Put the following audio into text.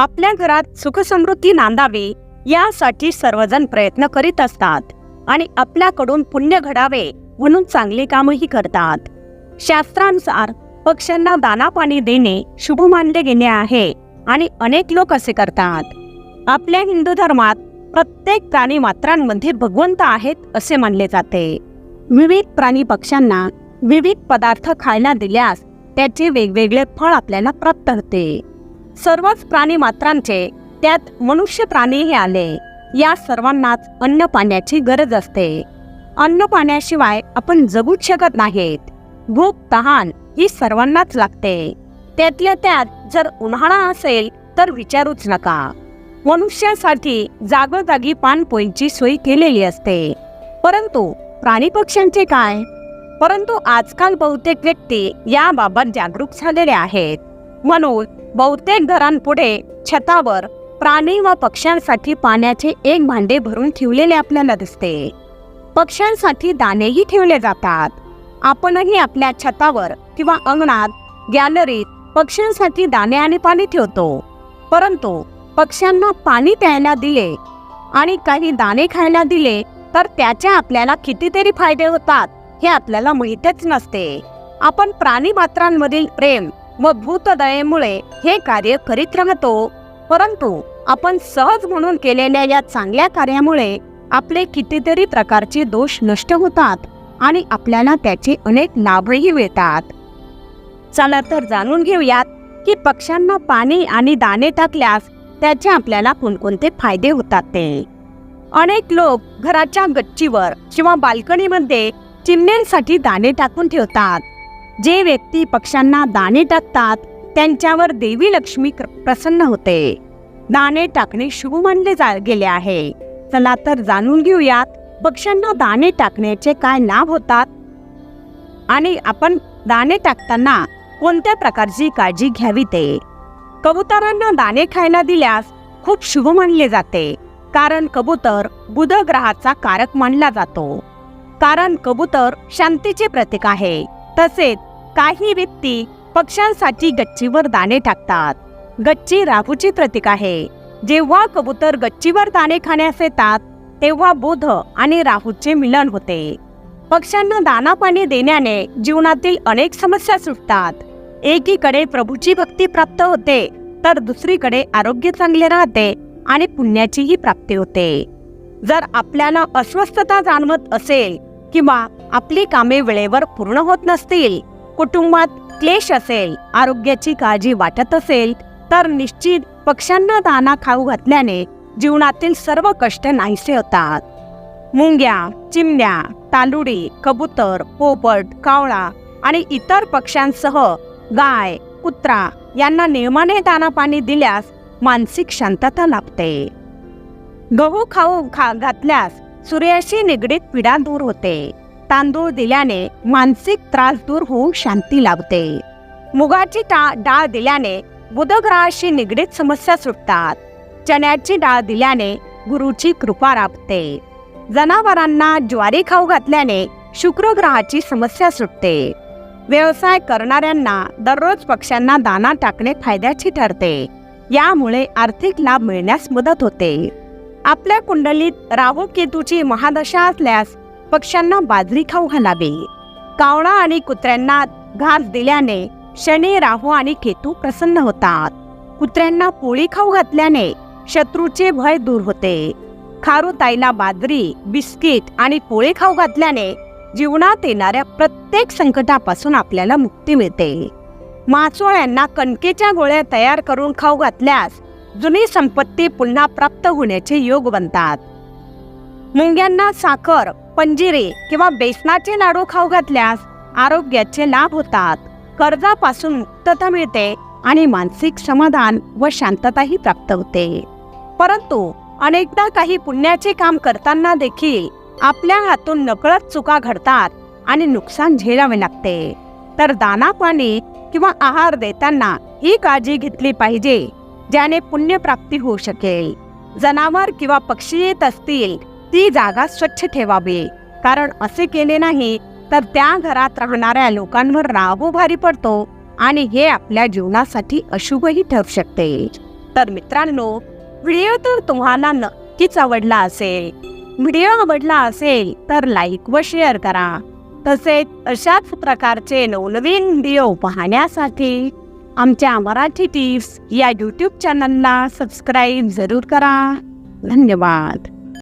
आपल्या घरात सुखसमृद्धी नांदावी यासाठी सर्वजण प्रयत्न करीत असतात आणि आपल्याकडून पुण्य घडावे म्हणून चांगले कामही करतात. शास्त्रानुसार पक्ष्यांना दाना पाणी देणे शुभ मानले गेले आहे आणि अनेक लोक असे करतात. आपल्या हिंदू धर्मात प्रत्येक प्राणी मात्रांमध्ये भगवंत आहेत असे मानले जाते. विविध प्राणी पक्ष्यांना विविध पदार्थ खायला दिल्यास त्याचे वेगवेगळे फळ आपल्याला प्राप्त होते. सर्वच प्राणी मात्रांचे त्यात मनुष्य प्राणीही आले. या सर्वांनाच अन्न पाण्याची गरज असते. अन्न पाण्याशिवाय आपण जगूच शकत नाहीत. भूक तहान ही सर्वांनाच लागते. त्यातल्या त्यात जर उन्हाळा असेल तर विचारूच नका. मनुष्यासाठी जागोजागी पाणपोईंची सोय केलेली असते. परंतु प्राणी पक्ष्यांचे काय? परंतु आजकाल बहुतेक व्यक्ती याबाबत जागरूक झालेले आहेत. म्हणून बहुतेक घरांपुढे छतावर प्राणी व पक्ष्यांसाठी पाण्याचे एक भांडे भरून ठेवलेले आपल्याला दिसते. पक्ष्यांसाठी दाणेही ठेवले जातात. आपणही आपल्या छतावर किंवा अंगणात गॅलरीत पक्ष्यांसाठी दाणे आणि पाणी ठेवतो. परंतु पक्ष्यांना पाणी प्यायला दिले आणि काही दाणे खायला दिले तर त्याचे आपल्याला कितीतरी फायदे होतात हे आपल्याला माहीतच नसते. आपण प्राणी मात्रांमधील प्रेम व भूतदयेमुळे हे कार्य करीत राहतो. परंतु आपण सहज म्हणून केलेल्या या चांगल्या कार्यामुळे आपले कितीतरी प्रकारचे दोष नष्ट होतात आणि आपल्याला त्याचे अनेक लाभही मिळतात. चला तर जाणून घेऊयात की पक्ष्यांना पाणी आणि दाणे टाकल्यास त्याचे आपल्याला कोणकोणते फायदे होतात ते. अनेक लोक घराच्या गच्चीवर किंवा बाल्कनीमध्ये चिमण्यांसाठी दाणे टाकून ठेवतात. जे व्यक्ती पक्ष्यांना दाणे टाकतात त्यांच्यावर देवी लक्ष्मी क्र- प्रसन्न होते. दाणे टाकणे शुभ मानले जा गेले आहे. चला तर जाणून घेऊयात पक्ष्यांना दाणे टाकण्याचे काय लाभ होतात? आणि आपण दाणे टाकताना कोणत्या प्रकारची काळजी घ्यावी ते? कबुतरांना दाणे खायला दिल्यास खूप शुभ मानले जाते. कारण कबूतर बुध ग्रहाचा कारक मानला जातो. कारण कबूतर शांतीचे प्रतीक आहे. तसेच काही व्यक्ती पक्ष्यांसाठी गच्चीवर दाणे टाकतात. गच्ची राहूची प्रतीक आहे. जेव्हा कबूतर गच्चीवर दाणे खाण्यास येतात तेव्हा बुध आणि राहूचे मिलन होते. पक्ष्यांना दाना पाणी देण्याने जीवनातील अनेक समस्या सुटतात. एकीकडे प्रभूची भक्ती प्राप्त होते तर दुसरीकडे आरोग्य चांगले राहते आणि पुण्याचीही प्राप्ती होते. जर आपल्याला अस्वस्थता जाणवत असेल किंवा आपली कामे वेळेवर पूर्ण होत नसतील कुटुंबात क्लेश असेल आरोग्याची काळजी वाटत असेल तर निश्चित पक्ष्यांना दाना खाऊ घातल्याने जीवनातील सर्व कष्ट नाहीसे होतात. मुंग्या चिमण्या तांदुडी कबूतर पोपट कावळा आणि इतर पक्ष्यांसह गाय कुत्रा यांना नियमाने दाना पाणी दिल्यास मानसिक शांतता लाभते. गहू खाऊ खा घातल्यास सूर्याशी निगडीत पीडा दूर होते. तांदूळ दिल्याने मानसिक त्रास दूर होऊन शांती लाभते. मुगाची डाळ दिल्याने बुधग्रहाशी निगडीत समस्या सुटतात. चण्याची डाळ दिल्याने गुरुची कृपा राबते. जनावरांना ज्वारी खाऊ घातल्याने शुक्रग्रहाची समस्या सुटते. व्यवसाय करणाऱ्यांना दररोज पक्ष्यांना दाना टाकणे फायद्याची ठरते. यामुळे आर्थिक लाभ मिळण्यास मदत होते. आपल्या कुंडलीत राहू केतूची महादशा असल्यास पक्ष्यांना बाजरी खाऊ घालावे. कावळा आणि कुत्र्यांना घास दिल्याने शनी राहू आणि केतू प्रसन्न होतात. कुत्र्यांना पोळी खाऊ घातल्याने शत्रूचे भय दूर होते. खारुताईला बाजरी बिस्किट आणि पोळी खाऊ घातल्याने जीवनात येणाऱ्या प्रत्येक संकटापासून आपल्याला मुक्ती मिळते. मासोळ्यांना कणकेच्या गोळ्या तयार करून खाऊ घातल्यास जुनी संपत्ती पुन्हा प्राप्त होण्याचे योग बनतात. मुंग्यांना साखर पंजिरे किंवा बेसनाचे लाडू खाऊ घातल्यास आरोग्याचे लाभ होतात. कर्जापासून मुक्तता मिळते आणि मानसिक समाधान व शांतताही प्राप्त होते. परंतु अनेकदा काही पुण्याचे काम करताना देखील आपल्या हातून नकळत चुका घडतात आणि नुकसान झेलावे लागते. तर दाना पाणी किंवा आहार देताना ही काळजी घेतली पाहिजे ज्याने पुण्यप्राप्ती होऊ शकेल. जनावर किंवा पक्षी येत असतील ती जागा स्वच्छ ठेवावी. कारण असे केले नाही तर त्या घरात राहणाऱ्या लोकांवर राग भारी पडतो आणि हे आपल्या जीवनासाठी अशुभही ठरू शकते. तर मित्रांनो व्हिडिओ तर तुम्हाला नक्कीच आवडला असेल. व्हिडिओ आवडला असेल तर लाईक व शेअर करा. तसेच अशाच प्रकारचे नवनवीन व्हिडिओ पाहण्यासाठी आमच्या मराठी टिप्स या यूट्यूब चॅनलला सबस्क्राईब जरूर करा. धन्यवाद.